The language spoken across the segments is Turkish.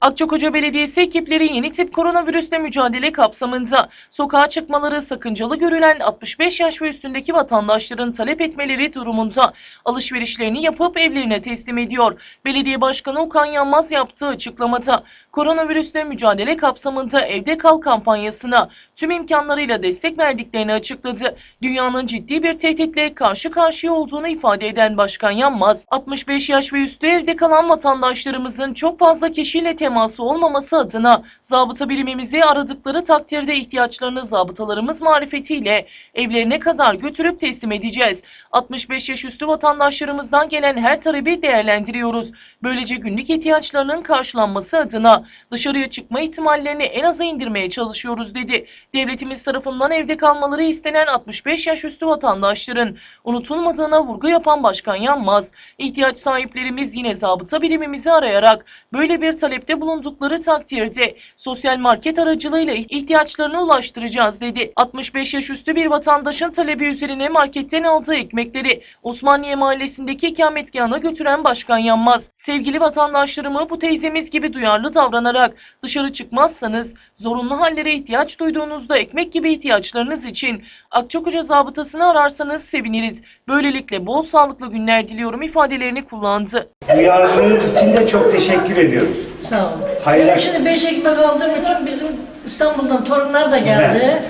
Akçakoca Belediyesi ekipleri yeni tip koronavirüsle mücadele kapsamında sokağa çıkmaları sakıncalı görülen 65 yaş ve üstündeki vatandaşların talep etmeleri durumunda alışverişlerini yapıp evlerine teslim ediyor. Belediye Başkanı Okan Yanmaz yaptığı açıklamada koronavirüsle mücadele kapsamında evde kal kampanyasına tüm imkanlarıyla destek verdiklerini açıkladı. Dünyanın ciddi bir tehditle karşı karşıya olduğunu ifade eden Başkan Yanmaz, 65 yaş ve üstü evde kalan vatandaşlarımızın çok fazla kişiyle teması olmaması adına zabıta birimimizi aradıkları takdirde ihtiyaçlarını zabıtalarımız marifetiyle evlerine kadar götürüp teslim edeceğiz. 65 yaş üstü vatandaşlarımızdan gelen her talebi değerlendiriyoruz. Böylece günlük ihtiyaçlarının karşılanması adına dışarıya çıkma ihtimallerini en aza indirmeye çalışıyoruz dedi. Devletimiz tarafından evde kalmaları istenen 65 yaş üstü vatandaşların unutulmadığına vurgu yapan Başkan Yanmaz, ihtiyaç sahiplerimiz yine zabıta birimimizi arayarak böyle bir talepte bulundukları takdirde sosyal market aracılığıyla ihtiyaçlarını ulaştıracağız dedi. 65 yaş üstü bir vatandaşın talebi üzerine marketten aldığı ekmekleri Osmaniye Mahallesi'ndeki ikametgahına götüren Başkan Yanmaz, sevgili vatandaşlarımı bu teyzemiz gibi duyarlı davranarak dışarı çıkmazsanız zorunlu hallere ihtiyaç duyduğunuzda ekmek gibi ihtiyaçlarınız için Akçakoca zabıtasını ararsanız seviniriz. Böylelikle bol sağlıklı günler diliyorum ifadelerini kullandı. Duyarlılığınız için de çok teşekkür ediyorum. Sağ olun. Hayırlı Benim şimdi beş ekmek aldığım için bizim İstanbul'dan torunlar da geldi.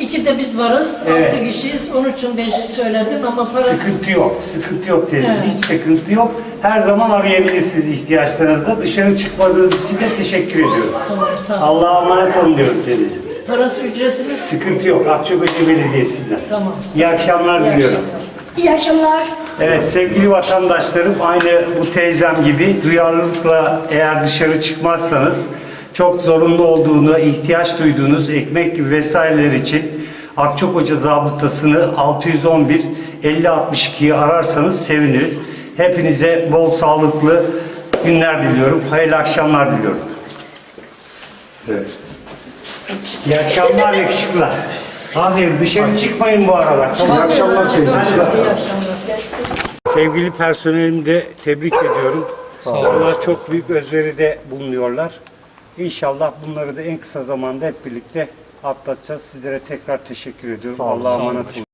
İki de biz varız. Evet. Altı kişiyiz. Onun için beş söyledim ama parası... Sıkıntı yok, sıkıntı yok teyzeciğim. Evet. Hiç sıkıntı yok. Her zaman arayabilirsiniz ihtiyaçlarınızda. Dışarı çıkmadığınız için de teşekkür ediyorum. Tamam sağ olun. Allah'a emanet olun diyorum teyzeciğim. Parası ücretiniz? Sıkıntı yok. Akçakoca Belediyesi'nden. Tamam. İyi akşamlar İyi diliyorum. akşamlar. İyi akşamlar. Evet sevgili vatandaşlarım aynı bu teyzem gibi duyarlılıkla eğer dışarı çıkmazsanız çok zorunlu olduğunu, ihtiyaç duyduğunuz ekmek gibi vesaireler için Akçakoca zabıtasını 611 5062'yi ararsanız seviniriz. Hepinize bol sağlıklı günler diliyorum. Hayırlı akşamlar diliyorum. Evet. İyi akşamlar yakışıklılar. Aferin dışarı çıkmayın bu aralar. İyi akşamlar İyi akşamlar. Sevgili personelimi de tebrik ediyorum. Onlar çok büyük özveride bulunuyorlar. İnşallah bunları da en kısa zamanda hep birlikte atlatacağız. Sizlere tekrar teşekkür ediyorum. Allah'a emanet olun.